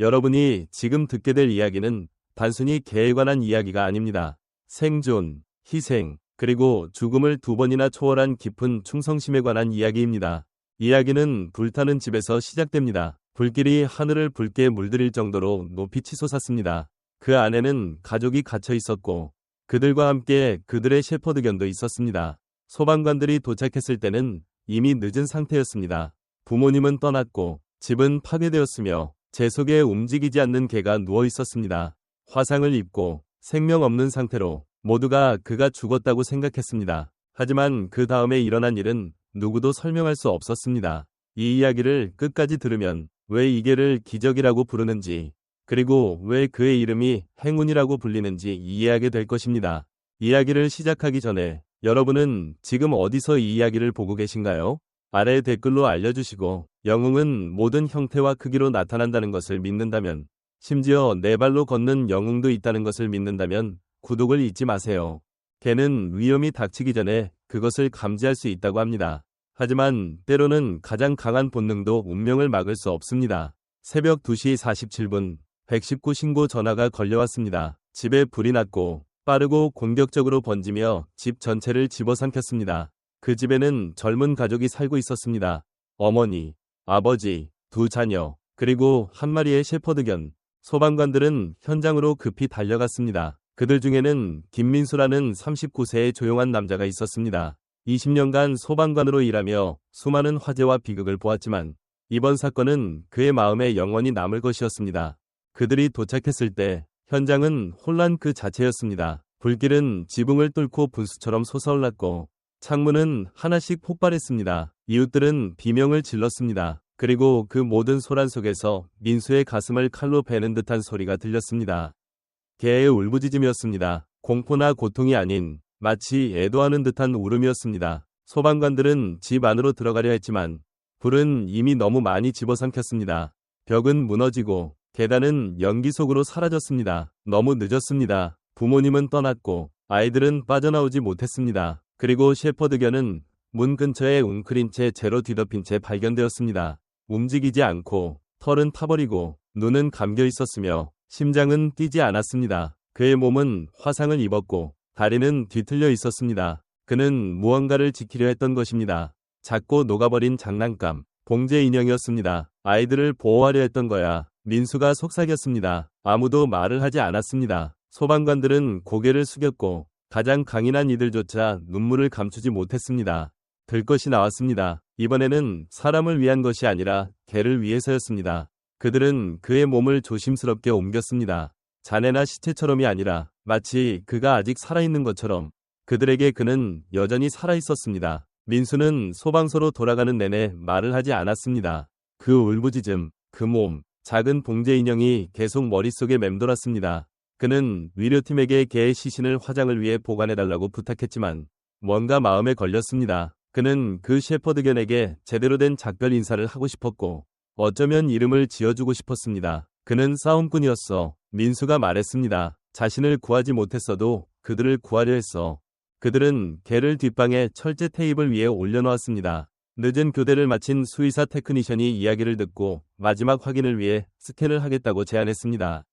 여러분이 지금 듣게 될 이야기는 단순히 개에 관한 이야기가 아닙니다. 생존, 희생, 그리고 죽음을 두 번이나 초월한 깊은 충성심에 관한 이야기입니다. 이야기는 불타는 집에서 시작됩니다. 불길이 하늘을 붉게 물들일 정도로 높이 치솟았습니다. 그 안에는 가족이 갇혀 있었고 그들과 함께 그들의 셰퍼드견도 있었습니다. 소방관들이 도착했을 때는 이미 늦은 상태였습니다. 부모님은 떠났고 집은 파괴되었으며 제 속에 움직이지 않는 개가 누워 있었습니다. 화상을 입고 생명 없는 상태로 모두가 그가 죽었다고 생각했습니다. 하지만 그 다음에 일어난 일은 누구도 설명할 수 없었습니다. 이 이야기를 끝까지 들으면 왜 이게를 기적이라고 부르는지 그리고 왜 그의 이름이 행운이라고 불리는지 이해하게 될 것입니다. 이야기를 시작하기 전에 여러분은 지금 어디서 이 이야기를 보고 계신가요? 아래 댓글로 알려주시고 영웅은 모든 형태와 크기로 나타난다는 것을 믿는다면 심지어 네 발로 걷는 영웅도 있다는 것을 믿는다면 구독을 잊지 마세요. 개는 위험이 닥치기 전에 그것을 감지할 수 있다고 합니다. 하지만 때로는 가장 강한 본능도 운명을 막을 수 없습니다. 새벽 2시 47분 119 신고 전화가 걸려왔습니다. 집에 불이 났고 빠르고 공격적으로 번지며 집 전체를 집어삼켰습니다. 그 집에는 젊은 가족이 살고 있었습니다. 어머니, 아버지, 두 자녀, 그리고 한 마리의 셰퍼드견. 소방관들은 현장으로 급히 달려갔습니다. 그들 중에는 김민수라는 39세의 조용한 남자가 있었습니다. 20년간 소방관으로 일하며 수많은 화재와 비극을 보았지만 이번 사건은 그의 마음에 영원히 남을 것이었습니다. 그들이 도착했을 때 현장은 혼란 그 자체였습니다. 불길은 지붕을 뚫고 분수처럼 솟아올랐고 창문은 하나씩 폭발했습니다. 이웃들은 비명을 질렀습니다. 그리고 그 모든 소란 속에서 민수의 가슴을 칼로 베는 듯한 소리가 들렸습니다. 개의 울부짖음이었습니다. 공포나 고통이 아닌 마치 애도하는 듯한 울음이었습니다. 소방관들은 집 안으로 들어가려 했지만 불은 이미 너무 많이 집어삼켰습니다. 벽은 무너지고 계단은 연기 속으로 사라졌습니다. 너무 늦었습니다. 부모님은 떠났고 아이들은 빠져나오지 못했습니다. 그리고 셰퍼드견은 문 근처에 웅크린 채 제로 뒤덮인 채 발견되었습니다. 움직이지 않고 털은 타버리고 눈은 감겨 있었으며 심장은 뛰지 않았습니다. 그의 몸은 화상을 입었고 다리는 뒤틀려 있었습니다. 그는 무언가를 지키려 했던 것입니다. 작고 녹아버린 장난감, 봉제 인형이었습니다. 아이들을 보호하려 했던 거야. 민수가 속삭였습니다. 아무도 말을 하지 않았습니다. 소방관들은 고개를 숙였고 가장 강인한 이들조차 눈물을 감추지 못했습니다. 들 것이 나왔습니다. 이번에는 사람을 위한 것이 아니라 개를 위해서였습니다. 그들은 그의 몸을 조심스럽게 옮겼습니다. 자네나 시체처럼이 아니라 마치 그가 아직 살아있는 것처럼 그들에게 그는 여전히 살아있었습니다. 민수는 소방서로 돌아가는 내내 말을 하지 않았습니다. 그 울부짖음, 그 몸, 작은 봉제 인형이 계속 머릿속에 맴돌았습니다. 그는 위료팀에게 개의 시신을 화장을 위해 보관해달라고 부탁했지만 뭔가 마음에 걸렸습니다. 그는 그 셰퍼드견에게 제대로 된 작별 인사를 하고 싶었고 어쩌면 이름을 지어주고 싶었습니다. 그는 싸움꾼이었어. 민수가 말했습니다. 자신을 구하지 못했어도 그들을 구하려 했어. 그들은 개를 뒷방에 철제 테이블 위에 올려놓았습니다. 늦은 교대를 마친 수의사 테크니션이 이야기를 듣고 마지막 확인을 위해 스캔을 하겠다고 제안했습니다.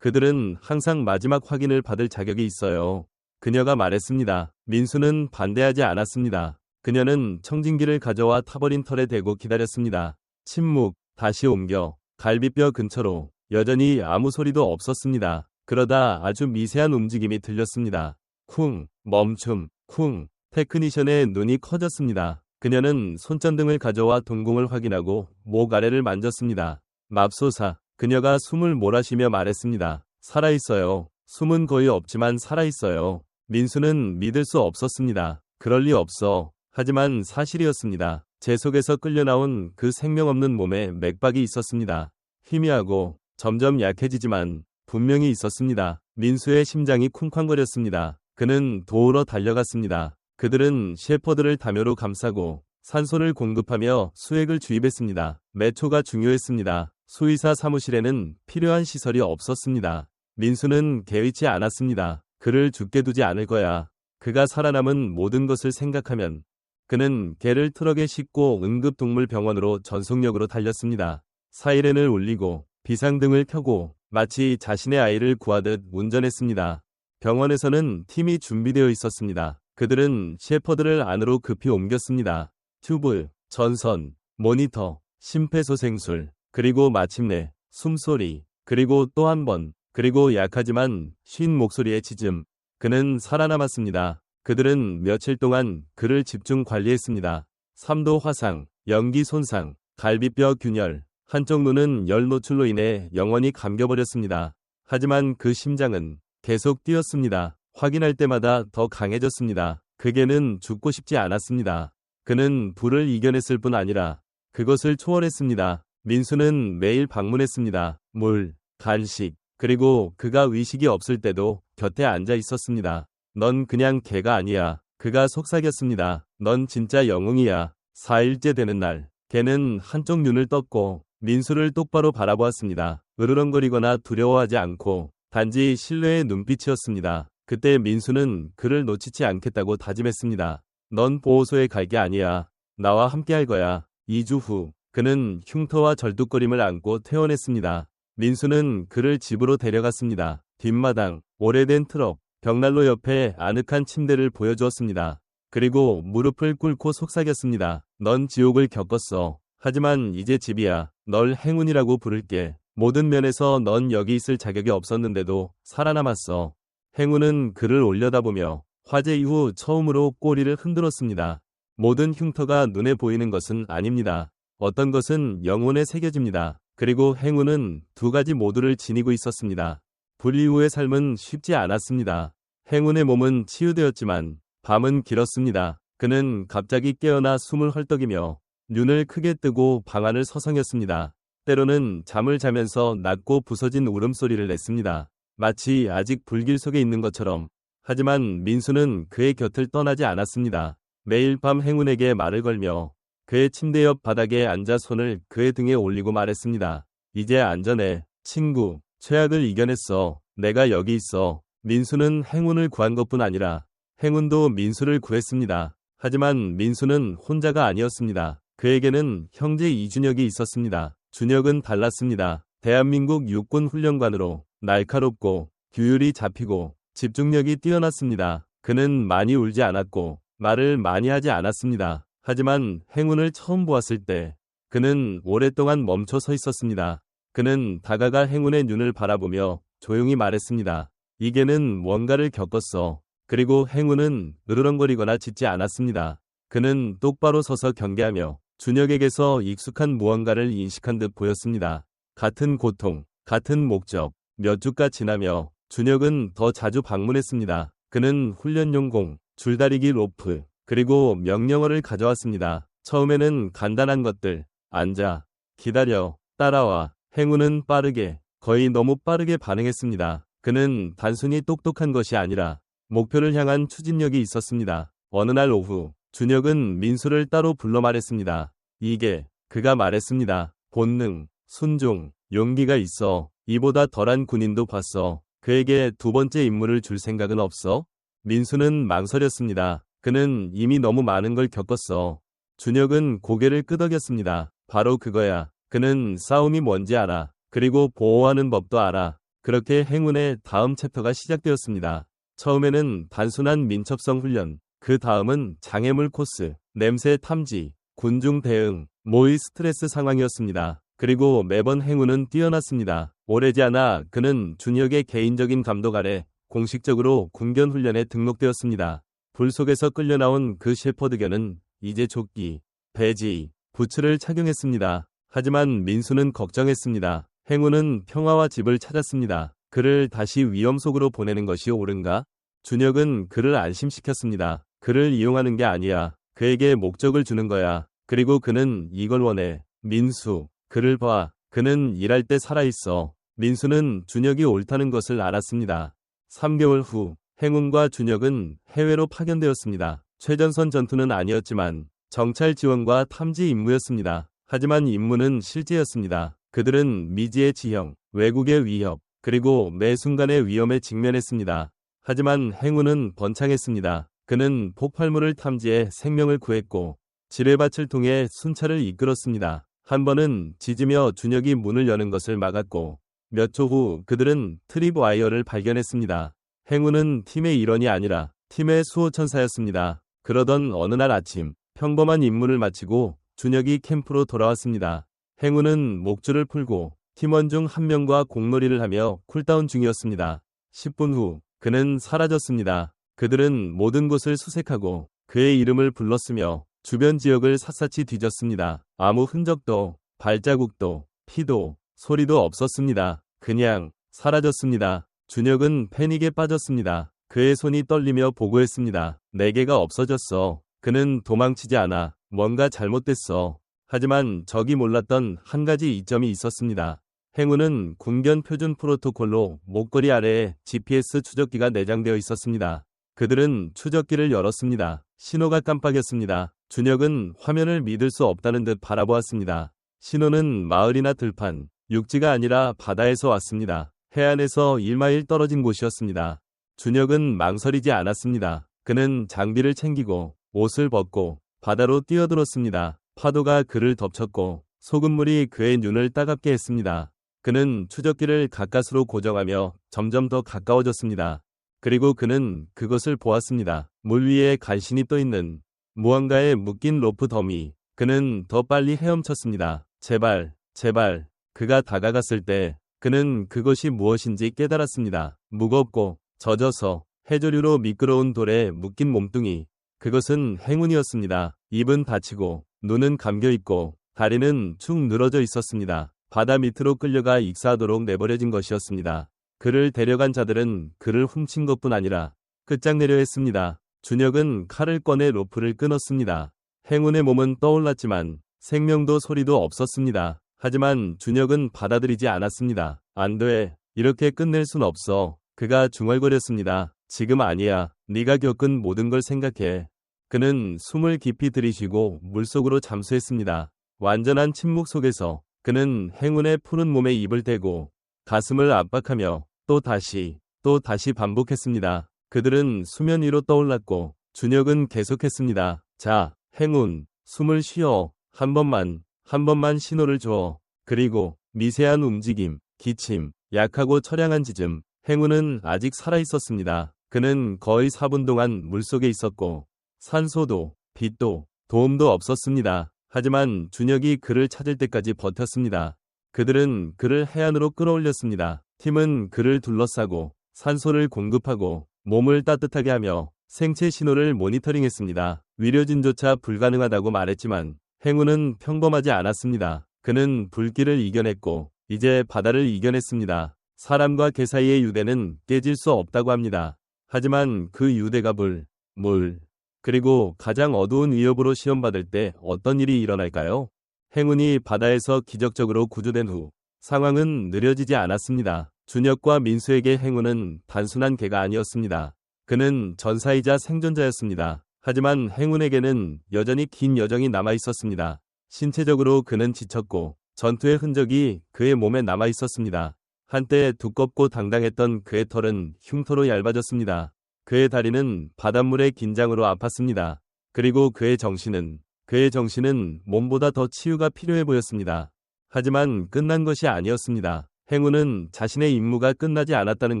그들은 항상 마지막 확인을 받을 자격이 있어요. 그녀가 말했습니다. 민수는 반대하지 않았습니다. 그녀는 청진기를 가져와 타버린 털에 대고 기다렸습니다. 침묵, 다시 옮겨, 갈비뼈 근처로 여전히 아무 소리도 없었습니다. 그러다 아주 미세한 움직임이 들렸습니다. 쿵, 멈춤, 쿵. 테크니션의 눈이 커졌습니다. 그녀는 손전등을 가져와 동공을 확인하고 목 아래를 만졌습니다. 맙소사. 그녀가 숨을 몰아쉬며 말했습니다. 살아있어요. 숨은 거의 없지만 살아있어요. 민수는 믿을 수 없었습니다. 그럴 리 없어. 하지만 사실이었습니다. 제 속에서 끌려나온 그 생명 없는 몸에 맥박이 있었습니다. 희미하고 점점 약해지지만 분명히 있었습니다. 민수의 심장이 쿵쾅거렸습니다. 그는 도우러 달려갔습니다. 그들은 셰퍼드를 담요로 감싸고 산소를 공급하며 수액을 주입했습니다. 매초가 중요했습니다. 수의사 사무실에는 필요한 시설이 없었습니다. 민수는 개의치 않았습니다. 그를 죽게 두지 않을 거야. 그가 살아남은 모든 것을 생각하면 그는 개를 트럭에 싣고 응급동물병원으로 전속력으로 달렸습니다. 사이렌을 울리고 비상등을 켜고 마치 자신의 아이를 구하듯 운전했습니다. 병원에서는 팀이 준비되어 있었습니다. 그들은 셰퍼드를 안으로 급히 옮겼습니다. 튜브, 전선, 모니터, 심폐소생술, 그리고 마침내 숨소리, 그리고 또 한 번, 그리고 약하지만 쉰 목소리의 짖음. 그는 살아남았습니다. 그들은 며칠 동안 그를 집중 관리했습니다. 3도 화상, 연기 손상, 갈비뼈 균열, 한쪽 눈은 열 노출로 인해 영원히 감겨버렸습니다. 하지만 그 심장은 계속 뛰었습니다. 확인할 때마다 더 강해졌습니다. 그게는 죽고 싶지 않았습니다. 그는 불을 이겨냈을 뿐 아니라 그것을 초월했습니다. 민수는 매일 방문했습니다. 물, 간식, 그리고 그가 의식이 없을 때도 곁에 앉아 있었습니다. 넌 그냥 개가 아니야. 그가 속삭였습니다. 넌 진짜 영웅이야. 4일째 되는 날, 개는 한쪽 눈을 떴고 민수를 똑바로 바라보았습니다. 으르렁거리거나 두려워하지 않고 단지 신뢰의 눈빛이었습니다. 그때 민수는 그를 놓치지 않겠다고 다짐했습니다. 넌 보호소에 갈 게 아니야. 나와 함께 할 거야. 2주 후, 그는 흉터와 절뚝거림을 안고 퇴원했습니다. 민수는 그를 집으로 데려갔습니다. 뒷마당, 오래된 트럭, 벽난로 옆에 아늑한 침대를 보여주었습니다. 그리고 무릎을 꿇고 속삭였습니다. 넌 지옥을 겪었어. 하지만 이제 집이야. 널 행운이라고 부를게. 모든 면에서 넌 여기 있을 자격이 없었는데도 살아남았어. 행운은 그를 올려다보며 화재 이후 처음으로 꼬리를 흔들었습니다. 모든 흉터가 눈에 보이는 것은 아닙니다. 어떤 것은 영혼에 새겨집니다. 그리고 행운은 두 가지 모두를 지니고 있었습니다. 분리 후의 삶은 쉽지 않았습니다. 행운의 몸은 치유되었지만 밤은 길었습니다. 그는 갑자기 깨어나 숨을 헐떡이며 눈을 크게 뜨고 방안을 서성였습니다. 때로는 잠을 자면서 낮고 부서진 울음소리를 냈습니다. 마치 아직 불길 속에 있는 것처럼. 하지만 민수는 그의 곁을 떠나지 않았습니다. 매일 밤 행운에게 말을 걸며 그의 침대 옆 바닥에 앉아 손을 그의 등에 올리고 말했습니다. 이제 안전해. 친구, 최악을 이겨냈어. 내가 여기 있어. 민수는 행운을 구한 것뿐 아니라 행운도 민수를 구했습니다. 하지만 민수는 혼자가 아니었습니다. 그에게는 형제 이준혁이 있었습니다. 준혁은 달랐습니다. 대한민국 육군 훈련관으로 날카롭고 규율이 잡히고 집중력이 뛰어났습니다. 그는 많이 울지 않았고 말을 많이 하지 않았습니다. 하지만 행운을 처음 보았을 때 그는 오랫동안 멈춰 서 있었습니다. 그는 다가갈 행운의 눈을 바라보며 조용히 말했습니다. 이게는 뭔가를 겪었어. 그리고 행운은 으르렁거리거나 짖지 않았습니다. 그는 똑바로 서서 경계하며 준혁에게서 익숙한 무언가를 인식한 듯 보였습니다. 같은 고통, 같은 목적, 몇 주가 지나며 준혁은 더 자주 방문했습니다. 그는 훈련용 공, 줄다리기 로프, 그리고 명령어를 가져왔습니다. 처음에는 간단한 것들, 앉아, 기다려, 따라와, 행운은 빠르게, 거의 너무 빠르게 반응했습니다. 그는 단순히 똑똑한 것이 아니라 목표를 향한 추진력이 있었습니다. 어느 날 오후, 준혁은 민수를 따로 불러 말했습니다. 이게, 그가 말했습니다. 본능, 순종, 용기가 있어. 이보다 덜한 군인도 봤어. 그에게 두 번째 임무를 줄 생각은 없어? 민수는 망설였습니다. 그는 이미 너무 많은 걸 겪었어. 준혁은 고개를 끄덕였습니다. 바로 그거야. 그는 싸움이 뭔지 알아. 그리고 보호하는 법도 알아. 그렇게 행운의 다음 챕터가 시작되었습니다. 처음에는 단순한 민첩성 훈련, 그 다음은 장애물 코스, 냄새 탐지, 군중 대응, 모의 스트레스 상황이었습니다. 그리고 매번 행운은 뛰어났습니다. 오래지 않아 그는 준혁의 개인적인 감독 아래 공식적으로 군견 훈련에 등록되었습니다. 불 속에서 끌려나온 그 셰퍼드견은 이제 조끼, 배지, 부츠를 착용했습니다. 하지만 민수는 걱정했습니다. 행운은 평화와 집을 찾았습니다. 그를 다시 위험 속으로 보내는 것이 옳은가? 준혁은 그를 안심시켰습니다. 그를 이용하는 게 아니야. 그에게 목적을 주는 거야. 그리고 그는 이걸 원해. 민수, 그를 봐. 그는 일할 때 살아있어. 민수는 준혁이 옳다는 것을 알았습니다. 3개월 후, 행운과 준혁은 해외로 파견되었습니다. 최전선 전투는 아니었지만 정찰 지원과 탐지 임무였습니다. 하지만 임무는 실제였습니다. 그들은 미지의 지형, 외국의 위협, 그리고 매 순간의 위험에 직면했습니다. 하지만 행운은 번창했습니다. 그는 폭발물을 탐지해 생명을 구했고 지뢰밭을 통해 순찰을 이끌었습니다. 한 번은 짖으며 준혁이 문을 여는 것을 막았고 몇 초 후 그들은 트립 와이어를 발견했습니다. 행운은 팀의 일원이 아니라 팀의 수호천사였습니다. 그러던 어느 날 아침 평범한 임무를 마치고 준혁이 캠프로 돌아왔습니다. 행운은 목줄을 풀고 팀원 중 한 명과 공놀이를 하며 쿨다운 중이었습니다. 10분 후 그는 사라졌습니다. 그들은 모든 곳을 수색하고 그의 이름을 불렀으며 주변 지역을 샅샅이 뒤졌습니다. 아무 흔적도 발자국도 피도 소리도 없었습니다. 그냥 사라졌습니다. 준혁은 패닉에 빠졌습니다. 그의 손이 떨리며 보고했습니다. 네 개가 없어졌어. 그는 도망치지 않아. 뭔가 잘못됐어. 하지만 적이 몰랐던 한 가지 이점이 있었습니다. 행운은 군견 표준 프로토콜로 목걸이 아래에 GPS 추적기가 내장되어 있었습니다. 그들은 추적기를 열었습니다. 신호가 깜빡였습니다. 준혁은 화면을 믿을 수 없다는 듯 바라보았습니다. 신호는 마을이나 들판, 육지가 아니라 바다에서 왔습니다. 해안에서 1마일 떨어진 곳이었습니다. 준혁은 망설이지 않았습니다. 그는 장비를 챙기고 옷을 벗고 바다로 뛰어들었습니다. 파도가 그를 덮쳤고 소금물이 그의 눈을 따갑게 했습니다. 그는 추적기를 가까스로 고정하며 점점 더 가까워졌습니다. 그리고 그는 그것을 보았습니다. 물 위에 간신히 떠 있는 무언가에 묶인 로프 더미. 그는 더 빨리 헤엄쳤습니다. 제발, 제발. 그가 다가갔을 때 그는 그것이 무엇인지 깨달았습니다. 무겁고 젖어서 해조류로 미끄러운 돌에 묶인 몸뚱이. 그것은 행운이었습니다. 입은 닫히고 눈은 감겨 있고 다리는 축 늘어져 있었습니다. 바다 밑으로 끌려가 익사하도록 내버려진 것이었습니다. 그를 데려간 자들은 그를 훔친 것뿐 아니라 끝장내려 했습니다. 준혁은 칼을 꺼내 로프를 끊었습니다. 행운의 몸은 떠올랐지만 생명도 소리도 없었습니다. 하지만 준혁은 받아들이지 않았습니다. 안 돼. 이렇게 끝낼 순 없어. 그가 중얼거렸습니다. 지금 아니야. 네가 겪은 모든 걸 생각해. 그는 숨을 깊이 들이쉬고 물속으로 잠수했습니다. 완전한 침묵 속에서 그는 행운의 푸른 몸에 입을 대고 가슴을 압박하며 또 다시 또 다시 반복했습니다. 그들은 수면 위로 떠올랐고 준혁은 계속했습니다. 자, 행운, 숨을 쉬어. 한 번만, 한 번만 신호를 줘. 그리고 미세한 움직임, 기침, 약하고 처량한 짖음. 행운은 아직 살아 있었습니다. 그는 거의 4분 동안 물속에 있었고 산소도 빛도 도움도 없었습니다. 하지만 준혁이 그를 찾을 때까지 버텼습니다. 그들은 그를 해안으로 끌어올렸습니다. 팀은 그를 둘러싸고 산소를 공급하고 몸을 따뜻하게 하며 생체 신호를 모니터링했습니다. 위료진조차 불가능하다고 말했지만 행운은 평범하지 않았습니다. 그는 불길을 이겨냈고 이제 바다를 이겨냈습니다. 사람과 개 사이의 유대는 깨질 수 없다고 합니다. 하지만 그 유대가 물, 물, 그리고 가장 어두운 위협으로 시험받을 때 어떤 일이 일어날까요? 행운이 바다에서 기적적으로 구조된 후 상황은 느려지지 않았습니다. 준혁과 민수에게 행운은 단순한 개가 아니었습니다. 그는 전사이자 생존자였습니다. 하지만 행운에게는 여전히 긴 여정이 남아 있었습니다. 신체적으로 그는 지쳤고 전투의 흔적이 그의 몸에 남아 있었습니다. 한때 두껍고 당당했던 그의 털은 흉터로 얇아졌습니다. 그의 다리는 바닷물의 긴장으로 아팠습니다. 그리고 그의 정신은 그의 정신은 몸보다 더 치유가 필요해 보였습니다. 하지만 끝난 것이 아니었습니다. 행운은 자신의 임무가 끝나지 않았다는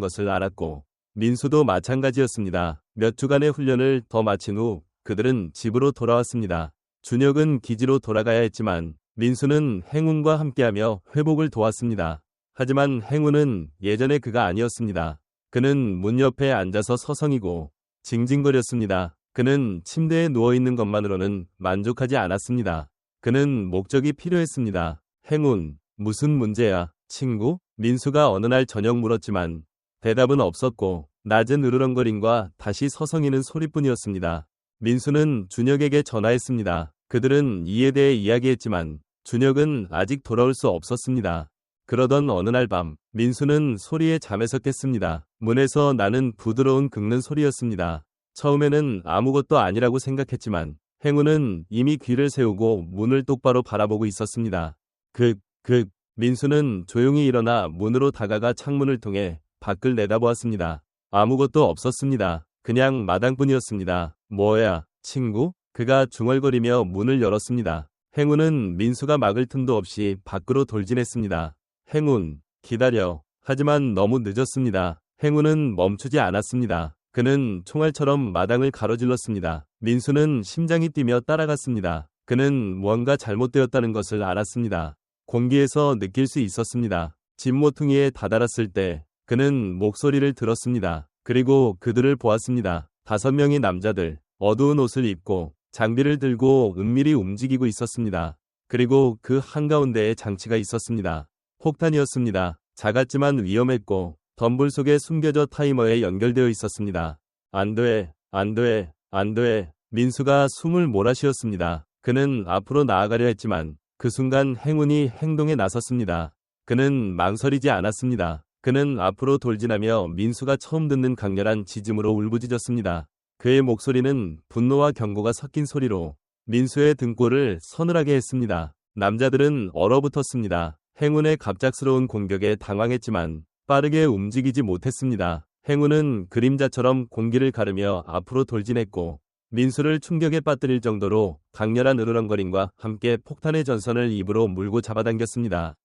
것을 알았고 민수도 마찬가지였습니다. 몇 주간의 훈련을 더 마친 후 그들은 집으로 돌아왔습니다. 준혁은 기지로 돌아가야 했지만 민수는 행운과 함께하며 회복을 도왔습니다. 하지만 행운은 예전의 그가 아니었습니다. 그는 문 옆에 앉아서 서성이고 징징거렸습니다. 그는 침대에 누워있는 것만으로는 만족하지 않았습니다. 그는 목적이 필요했습니다. 행운, 무슨 문제야, 친구? 민수가 어느 날 저녁 물었지만 대답은 없었고 낮은 으르렁거림과 다시 서성이는 소리뿐이었습니다. 민수는 준혁에게 전화했습니다. 그들은 이에 대해 이야기했지만 준혁은 아직 돌아올 수 없었습니다. 그러던 어느 날 밤, 민수는 소리에 잠에서 깼습니다. 문에서 나는 부드러운 긁는 소리였습니다. 처음에는 아무것도 아니라고 생각했지만 행운은 이미 귀를 세우고 문을 똑바로 바라보고 있었습니다. 극, 극, 민수는 조용히 일어나 문으로 다가가 창문을 통해 밖을 내다보았습니다. 아무것도 없었습니다. 그냥 마당뿐이었습니다. 뭐야, 친구? 그가 중얼거리며 문을 열었습니다. 행운은 민수가 막을 틈도 없이 밖으로 돌진했습니다. 행운, 기다려. 하지만 너무 늦었습니다. 행운은 멈추지 않았습니다. 그는 총알처럼 마당을 가로질렀습니다. 민수는 심장이 뛰며 따라갔습니다. 그는 무언가 잘못되었다는 것을 알았습니다. 공기에서 느낄 수 있었습니다. 집 모퉁이에 다다랐을 때 그는 목소리를 들었습니다. 그리고 그들을 보았습니다. 다섯 명의 남자들, 어두운 옷을 입고 장비를 들고 은밀히 움직이고 있었습니다. 그리고 그 한가운데에 장치가 있었습니다. 폭탄이었습니다. 작았지만 위험했고 덤불 속에 숨겨져 타이머에 연결되어 있었습니다. 안 돼, 안 돼, 안 돼. 민수가 숨을 몰아쉬었습니다. 그는 앞으로 나아가려 했지만 그 순간 행운이 행동에 나섰습니다. 그는 망설이지 않았습니다. 그는 앞으로 돌진하며 민수가 처음 듣는 강렬한 짖음으로 울부짖었습니다. 그의 목소리는 분노와 경고가 섞인 소리로 민수의 등골을 서늘하게 했습니다. 남자들은 얼어붙었습니다. 행운의 갑작스러운 공격에 당황했지만 빠르게 움직이지 못했습니다. 행운은 그림자처럼 공기를 가르며 앞으로 돌진했고 민수를 충격에 빠뜨릴 정도로 강렬한 으르렁거림과 함께 폭탄의 전선을 입으로 물고 잡아당겼습니다.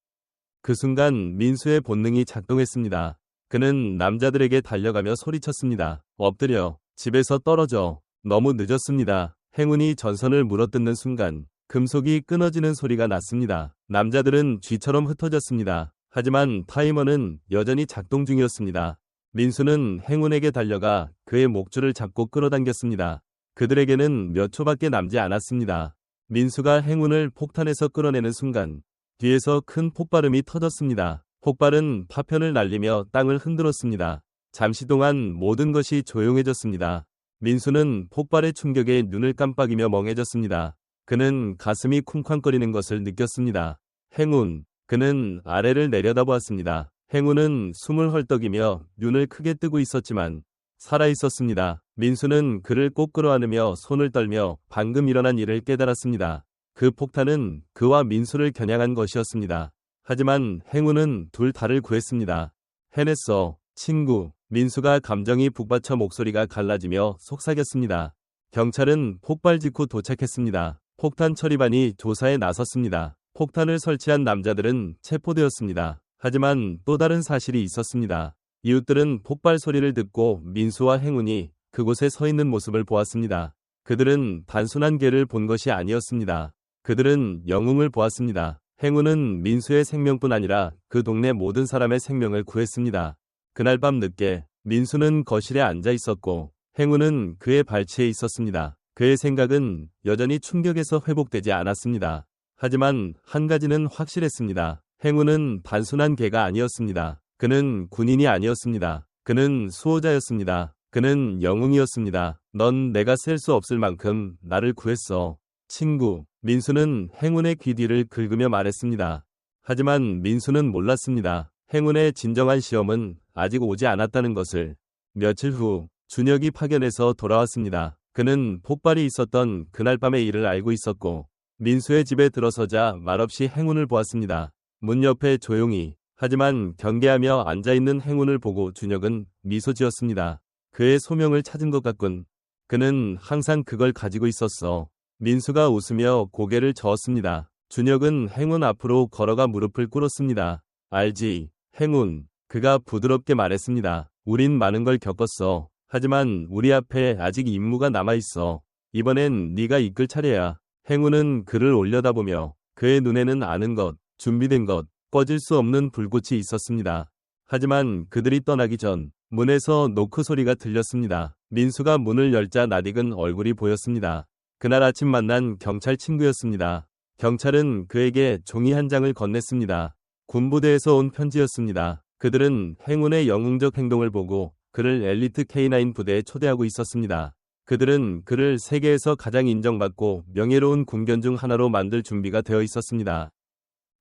그 순간 민수의 본능이 작동했습니다. 그는 남자들에게 달려가며 소리쳤습니다. 엎드려, 집에서 떨어져. 너무 늦었습니다. 행운이 전선을 물어뜯는 순간 금속이 끊어지는 소리가 났습니다. 남자들은 쥐처럼 흩어졌습니다. 하지만 타이머는 여전히 작동 중이었습니다. 민수는 행운에게 달려가 그의 목줄을 잡고 끌어당겼습니다. 그들에게는 몇 초밖에 남지 않았습니다. 민수가 행운을 폭탄에서 끌어내는 순간 뒤에서 큰 폭발음이 터졌습니다. 폭발은 파편을 날리며 땅을 흔들었습니다. 잠시 동안 모든 것이 조용해졌습니다. 민수는 폭발의 충격에 눈을 깜빡이며 멍해졌습니다. 그는 가슴이 쿵쾅거리는 것을 느꼈습니다. 행운. 그는 아래를 내려다보았습니다. 행운은 숨을 헐떡이며 눈을 크게 뜨고 있었지만 살아 있었습니다. 민수는 그를 꼭 끌어안으며 손을 떨며 방금 일어난 일을 깨달았습니다. 그 폭탄은 그와 민수를 겨냥한 것이었습니다. 하지만 행운은 둘 다를 구했습니다. 해냈어, 친구. 민수가 감정이 북받쳐 목소리가 갈라지며 속삭였습니다. 경찰은 폭발 직후 도착했습니다. 폭탄 처리반이 조사에 나섰습니다. 폭탄을 설치한 남자들은 체포되었습니다. 하지만 또 다른 사실이 있었습니다. 이웃들은 폭발 소리를 듣고 민수와 행운이 그곳에 서 있는 모습을 보았습니다. 그들은 단순한 개를 본 것이 아니었습니다. 그들은 영웅을 보았습니다. 행운은 민수의 생명뿐 아니라 그 동네 모든 사람의 생명을 구했습니다. 그날 밤 늦게 민수는 거실에 앉아 있었고 행운은 그의 발치에 있었습니다. 그의 생각은 여전히 충격에서 회복되지 않았습니다. 하지만 한 가지는 확실했습니다. 행운은 단순한 개가 아니었습니다. 그는 군인이 아니었습니다. 그는 수호자였습니다. 그는 영웅이었습니다. 넌 내가 셀 수 없을 만큼 나를 구했어. 친구, 민수는 행운의 귀 뒤를 긁으며 말했습니다. 하지만 민수는 몰랐습니다. 행운의 진정한 시험은 아직 오지 않았다는 것을. 며칠 후, 준혁이 파견해서 돌아왔습니다. 그는 폭발이 있었던 그날 밤의 일을 알고 있었고, 민수의 집에 들어서자 말없이 행운을 보았습니다. 문 옆에 조용히 하지만 경계하며 앉아있는 행운을 보고 준혁은 미소 지었습니다. 그의 소명을 찾은 것 같군. 그는 항상 그걸 가지고 있었어. 민수가 웃으며 고개를 저었습니다. 준혁은 행운 앞으로 걸어가 무릎을 꿇었습니다. 알지, 행운. 그가 부드럽게 말했습니다. 우린 많은 걸 겪었어. 하지만 우리 앞에 아직 임무가 남아있어. 이번엔 네가 이끌 차례야. 행운은 그를 올려다보며 그의 눈에는 아는 것, 준비된 것, 꺼질 수 없는 불꽃이 있었습니다. 하지만 그들이 떠나기 전 문에서 노크 소리가 들렸습니다. 민수가 문을 열자 나딕은 얼굴이 보였습니다. 그날 아침 만난 경찰 친구였습니다. 경찰은 그에게 종이 한 장을 건넸습니다. 군부대에서 온 편지였습니다. 그들은 행운의 영웅적 행동을 보고 그를 엘리트 K9 부대에 초대하고 있었습니다. 그들은 그를 세계에서 가장 인정받고 명예로운 군견 중 하나로 만들 준비가 되어 있었습니다.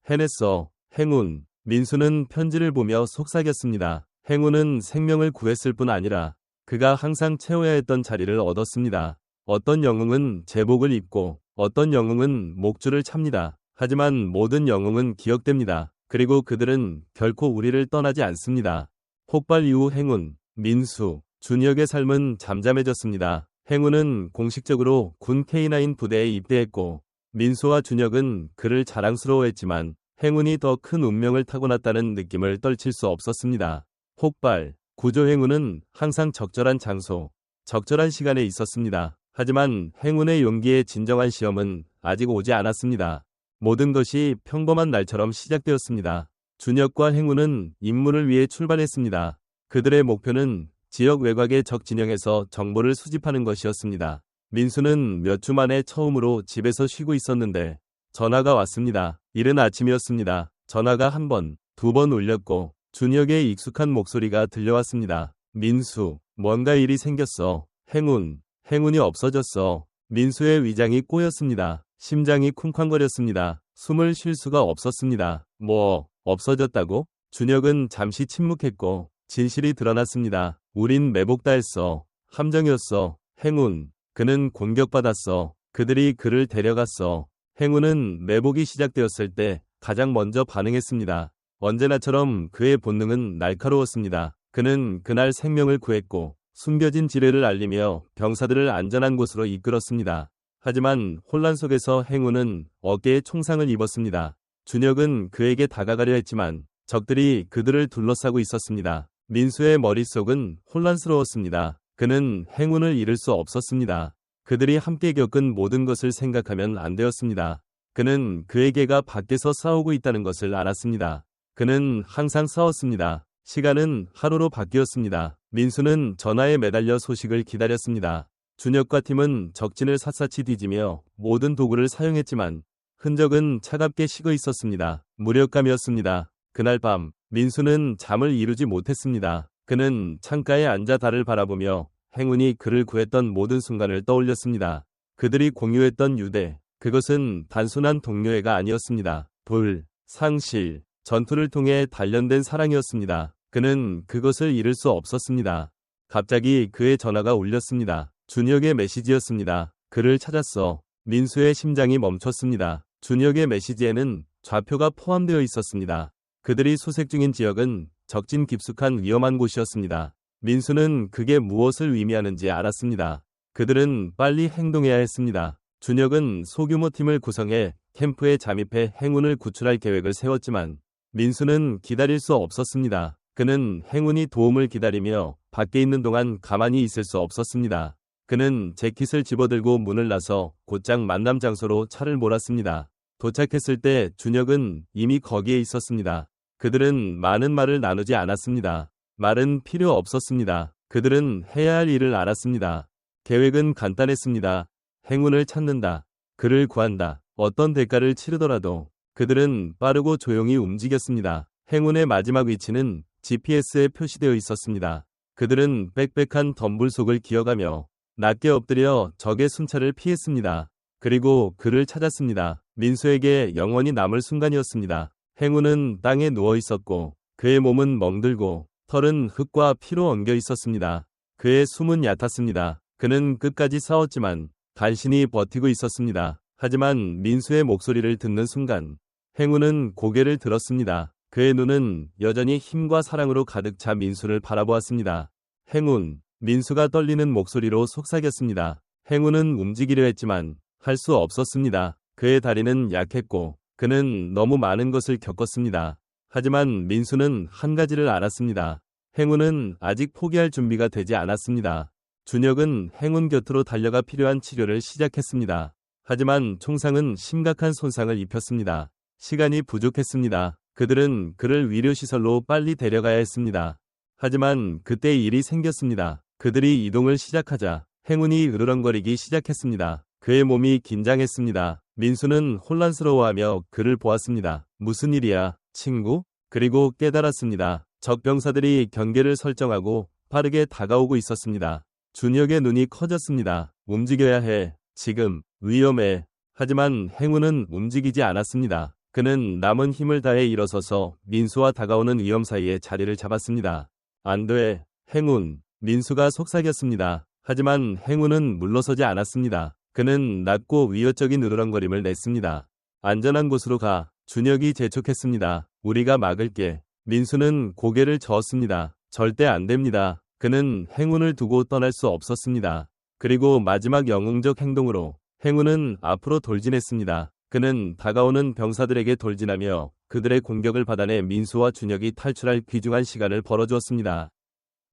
해냈어. 행운, 민수는 편지를 보며 속삭였습니다. 행운은 생명을 구했을 뿐 아니라 그가 항상 채워야 했던 자리를 얻었습니다. 어떤 영웅은 제복을 입고 어떤 영웅은 목줄을 찹니다. 하지만 모든 영웅은 기억됩니다. 그리고 그들은 결코 우리를 떠나지 않습니다. 폭발 이후 행운, 민수, 준혁의 삶은 잠잠해졌습니다. 행운은 공식적으로 군 K9 부대에 입대했고 민수와 준혁은 그를 자랑스러워했지만 행운이 더 큰 운명을 타고났다는 느낌을 떨칠 수 없었습니다. 폭발, 구조 행운은 항상 적절한 장소, 적절한 시간에 있었습니다. 하지만 행운의 용기의 진정한 시험은 아직 오지 않았습니다. 모든 것이 평범한 날처럼 시작되었습니다. 준혁과 행운은 임무를 위해 출발했습니다. 그들의 목표는 지역 외곽의 적 진영에서 정보를 수집하는 것이었습니다. 민수는 몇 주 만에 처음으로 집에서 쉬고 있었는데 전화가 왔습니다. 이른 아침이었습니다. 전화가 한 번, 두 번 울렸고 준혁의 익숙한 목소리가 들려왔습니다. 민수, 뭔가 일이 생겼어. 행운, 행운이 없어졌어. 민수의 위장이 꼬였습니다. 심장이 쿵쾅거렸습니다. 숨을 쉴 수가 없었습니다. 뭐, 없어졌다고? 준혁은 잠시 침묵했고 진실이 드러났습니다. 우린 매복다했어. 함정이었어. 행운. 그는 공격받았어. 그들이 그를 데려갔어. 행운은 매복이 시작되었을 때 가장 먼저 반응했습니다. 언제나처럼 그의 본능은 날카로웠습니다. 그는 그날 생명을 구했고 숨겨진 지뢰를 알리며 병사들을 안전한 곳으로 이끌었습니다. 하지만 혼란 속에서 행운은 어깨에 총상을 입었습니다. 준혁은 그에게 다가가려 했지만 적들이 그들을 둘러싸고 있었습니다. 민수의 머릿속은 혼란스러웠습니다. 그는 행운을 잃을 수 없었습니다. 그들이 함께 겪은 모든 것을 생각하면 안 되었습니다. 그는 그에게가 밖에서 싸우고 있다는 것을 알았습니다. 그는 항상 싸웠습니다. 시간은 하루로 바뀌었습니다. 민수는 전화에 매달려 소식을 기다렸습니다. 준혁과 팀은 적진을 샅샅이 뒤지며 모든 도구를 사용했지만 흔적은 차갑게 식어 있었습니다. 무력감이었습니다. 그날 밤 민수는 잠을 이루지 못했습니다. 그는 창가에 앉아 달을 바라보며 행운이 그를 구했던 모든 순간을 떠올렸습니다. 그들이 공유했던 유대, 그것은 단순한 동료애가 아니었습니다. 불, 상실, 전투를 통해 단련된 사랑이었습니다. 그는 그것을 잃을 수 없었습니다. 갑자기 그의 전화가 울렸습니다. 준혁의 메시지였습니다. 그를 찾았어. 민수의 심장이 멈췄습니다. 준혁의 메시지에는 좌표가 포함되어 있었습니다. 그들이 수색 중인 지역은 적진 깊숙한 위험한 곳이었습니다. 민수는 그게 무엇을 의미하는지 알았습니다. 그들은 빨리 행동해야 했습니다. 준혁은 소규모 팀을 구성해 캠프에 잠입해 행운을 구출할 계획을 세웠지만 민수는 기다릴 수 없었습니다. 그는 행운이 도움을 기다리며 밖에 있는 동안 가만히 있을 수 없었습니다. 그는 재킷을 집어들고 문을 나서 곧장 만남 장소로 차를 몰았습니다. 도착했을 때 준혁은 이미 거기에 있었습니다. 그들은 많은 말을 나누지 않았습니다. 말은 필요 없었습니다. 그들은 해야 할 일을 알았습니다. 계획은 간단했습니다. 행운을 찾는다. 그를 구한다. 어떤 대가를 치르더라도 그들은 빠르고 조용히 움직였습니다. 행운의 마지막 위치는 GPS에 표시되어 있었습니다. 그들은 빽빽한 덤불 속을 기어가며 낮게 엎드려 적의 순찰을 피했습니다. 그리고 그를 찾았습니다. 민수에게 영원히 남을 순간이었습니다. 행운은 땅에 누워 있었고 그의 몸은 멍들고 털은 흙과 피로 엉겨 있었습니다. 그의 숨은 얕았습니다. 그는 끝까지 싸웠지만 간신히 버티고 있었습니다. 하지만 민수의 목소리를 듣는 순간 행운은 고개를 들었습니다. 그의 눈은 여전히 힘과 사랑으로 가득 차 민수를 바라보았습니다. 행운, 민수가 떨리는 목소리로 속삭였습니다. 행운은 움직이려 했지만 할 수 없었습니다. 그의 다리는 약했고 그는 너무 많은 것을 겪었습니다. 하지만 민수는 한 가지를 알았습니다. 행운은 아직 포기할 준비가 되지 않았습니다. 준혁은 행운 곁으로 달려가 필요한 치료를 시작했습니다. 하지만 총상은 심각한 손상을 입혔습니다. 시간이 부족했습니다. 그들은 그를 위료시설로 빨리 데려가야 했습니다. 하지만 그때 일이 생겼습니다. 그들이 이동을 시작하자 행운이 으르렁거리기 시작했습니다. 그의 몸이 긴장했습니다. 민수는 혼란스러워하며 그를 보았습니다. 무슨 일이야, 친구? 그리고 깨달았습니다. 적병사들이 경계를 설정하고 빠르게 다가오고 있었습니다. 준혁의 눈이 커졌습니다. 움직여야 해. 지금 위험해. 하지만 행운은 움직이지 않았습니다. 그는 남은 힘을 다해 일어서서 민수와 다가오는 위험 사이에 자리를 잡았습니다. 안 돼. 행운. 민수가 속삭였습니다. 하지만 행운은 물러서지 않았습니다. 그는 낮고 위협적인 으르렁거림을 냈습니다. 안전한 곳으로 가. 준혁이 재촉했습니다. 우리가 막을게. 민수는 고개를 저었습니다. 절대 안 됩니다. 그는 행운을 두고 떠날 수 없었습니다. 그리고 마지막 영웅적 행동으로 행운은 앞으로 돌진했습니다. 그는 다가오는 병사들에게 돌진하며 그들의 공격을 받아내 민수와 준혁이 탈출할 귀중한 시간을 벌어주었습니다.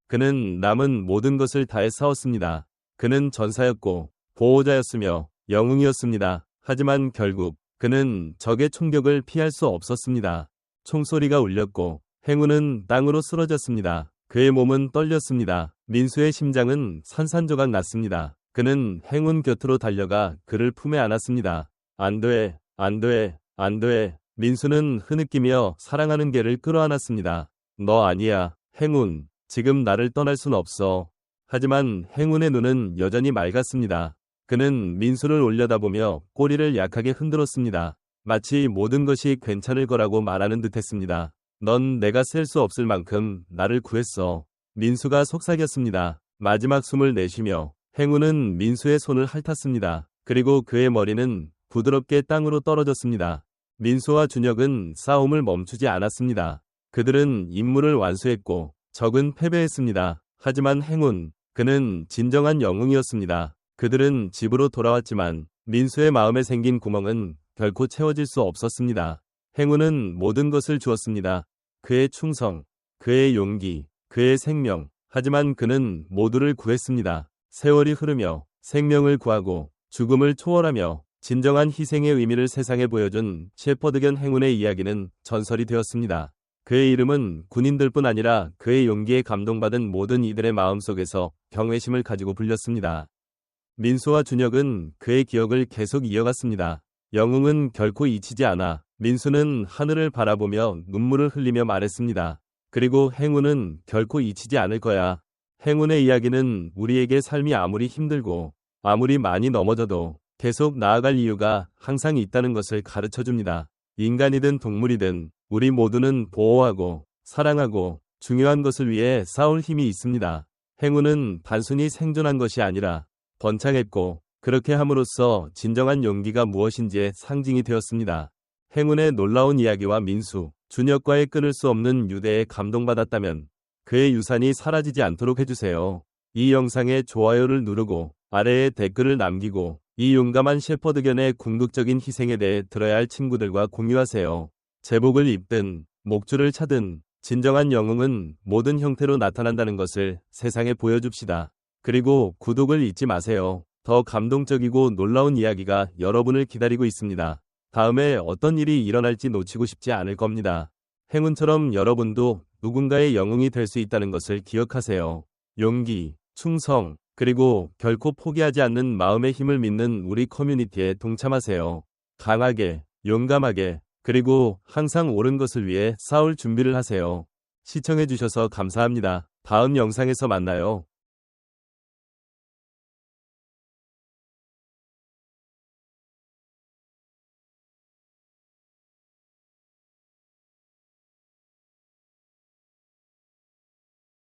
그는 남은 모든 것을 다해 싸웠습니다. 그는 전사였고 보호자였으며 영웅이었습니다. 하지만 결국 그는 적의 총격을 피할 수 없었습니다. 총소리가 울렸고 행운은 땅으로 쓰러졌습니다. 그의 몸은 떨렸습니다. 민수의 심장은 산산조각 났습니다. 그는 행운 곁으로 달려가 그를 품에 안았습니다. 안 돼, 안 돼, 안 돼. 민수는 흐느끼며 사랑하는 개를 끌어안았습니다. 너 아니야, 행운. 지금 나를 떠날 순 없어. 하지만 행운의 눈은 여전히 맑았습니다. 그는 민수를 올려다보며 꼬리를 약하게 흔들었습니다. 마치 모든 것이 괜찮을 거라고 말하는 듯 했습니다. 넌 내가 셀 수 없을 만큼 나를 구했어. 민수가 속삭였습니다. 마지막 숨을 내쉬며 행운은 민수의 손을 핥았습니다. 그리고 그의 머리는 부드럽게 땅으로 떨어졌습니다. 민수와 준혁은 싸움을 멈추지 않았습니다. 그들은 임무를 완수했고 적은 패배했습니다. 하지만 행운, 그는 진정한 영웅이었습니다. 그들은 집으로 돌아왔지만 민수의 마음에 생긴 구멍은 결코 채워질 수 없었습니다. 행운은 모든 것을 주었습니다. 그의 충성, 그의 용기, 그의 생명. 하지만 그는 모두를 구했습니다. 세월이 흐르며 생명을 구하고 죽음을 초월하며 진정한 희생의 의미를 세상에 보여준 셰퍼드견 행운의 이야기는 전설이 되었습니다. 그의 이름은 군인들뿐 아니라 그의 용기에 감동받은 모든 이들의 마음속에서 경외심을 가지고 불렸습니다. 민수와 준혁은 그의 기억을 계속 이어갔습니다. 영웅은 결코 잊히지 않아 민수는 하늘을 바라보며 눈물을 흘리며 말했습니다. 그리고 행운은 결코 잊히지 않을 거야. 행운의 이야기는 우리에게 삶이 아무리 힘들고 아무리 많이 넘어져도 계속 나아갈 이유가 항상 있다는 것을 가르쳐 줍니다. 인간이든 동물이든 우리 모두는 보호하고 사랑하고 중요한 것을 위해 싸울 힘이 있습니다. 행운은 단순히 생존한 것이 아니라 번창했고 그렇게 함으로써 진정한 용기가 무엇인지의 상징이 되었습니다. 행운의 놀라운 이야기와 민수, 준혁과의 끊을 수 없는 유대에 감동받았다면 그의 유산이 사라지지 않도록 해주세요. 이 영상에 좋아요를 누르고 아래에 댓글을 남기고 이 용감한 셰퍼드견의 궁극적인 희생에 대해 들어야 할 친구들과 공유하세요. 제복을 입든 목줄을 차든 진정한 영웅은 모든 형태로 나타난다는 것을 세상에 보여줍시다. 그리고 구독을 잊지 마세요. 더 감동적이고 놀라운 이야기가 여러분을 기다리고 있습니다. 다음에 어떤 일이 일어날지 놓치고 싶지 않을 겁니다. 행운처럼 여러분도 누군가의 영웅이 될 수 있다는 것을 기억하세요. 용기, 충성, 그리고 결코 포기하지 않는 마음의 힘을 믿는 우리 커뮤니티에 동참하세요. 강하게, 용감하게, 그리고 항상 옳은 것을 위해 싸울 준비를 하세요. 시청해주셔서 감사합니다. 다음 영상에서 만나요.